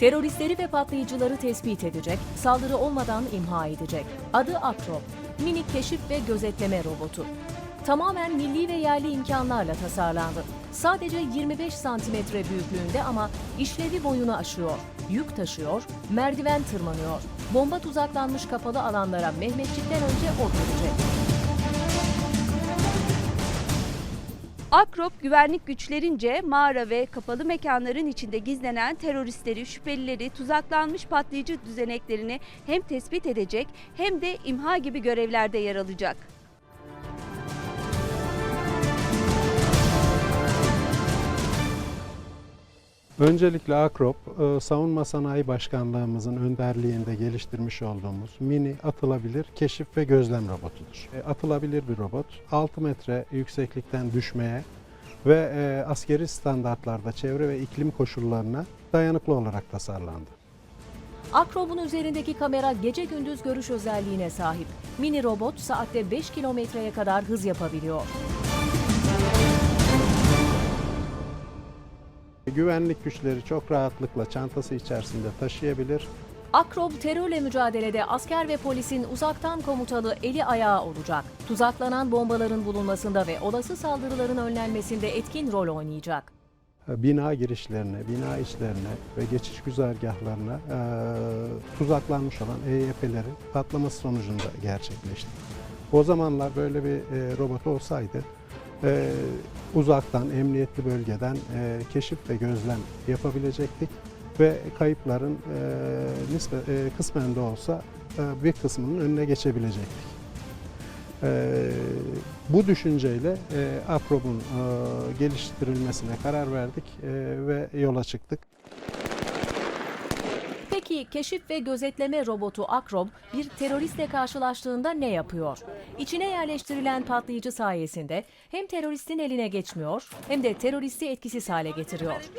Teröristleri ve patlayıcıları tespit edecek, saldırı olmadan imha edecek. Adı Akrop, minik keşif ve gözetleme robotu. Tamamen milli ve yerli imkanlarla tasarlandı. Sadece 25 santimetre büyüklüğünde ama işlevi boyunu aşıyor. Yük taşıyor, merdiven tırmanıyor. Bomba tuzaklanmış kapalı alanlara Mehmetçik'ten önce o girecek. Akrop güvenlik güçlerince mağara ve kapalı mekanların içinde gizlenen teröristleri, şüphelileri, tuzaklanmış patlayıcı düzeneklerini hem tespit edecek hem de imha gibi görevlerde yer alacak. Öncelikle Akrop, e, Savunma Sanayi Başkanlığımızın önderliğinde geliştirmiş olduğumuz mini atılabilir keşif ve gözlem robotudur. E, Atılabilir bir robot, 6 metre yükseklikten düşmeye ve e, askeri standartlarda çevre ve iklim koşullarına dayanıklı olarak tasarlandı. Akrob'un üzerindeki kamera gece gündüz görüş özelliğine sahip. Mini robot saatte 5 kilometreye kadar hız yapabiliyor. Güvenlik güçleri çok rahatlıkla çantası içerisinde taşıyabilir. Akrob terörle mücadelede asker ve polisin uzaktan komutalı eli ayağı olacak. Tuzaklanan bombaların bulunmasında ve olası saldırıların önlenmesinde etkin rol oynayacak. bina girişlerine, bina içlerine ve geçiş güzergahlarına e, tuzaklanmış olan EYP'lerin patlaması sonucunda gerçekleşti. O zamanlar böyle bir e, robot olsaydı e, uzaktan, emniyetli bölgeden e, keşif ve gözlem yapabilecektik ve kayıpların e, nispe- e, kısmen de olsa e, bir kısmının önüne geçebilecektik. Ee, bu düşünceyle e, Akrob'un e, geliştirilmesine karar verdik e, ve yola çıktık. Peki keşif ve gözetleme robotu Akrob bir teröristle karşılaştığında ne yapıyor? İçine yerleştirilen patlayıcı sayesinde hem teröristin eline geçmiyor hem de teröristi etkisiz hale getiriyor.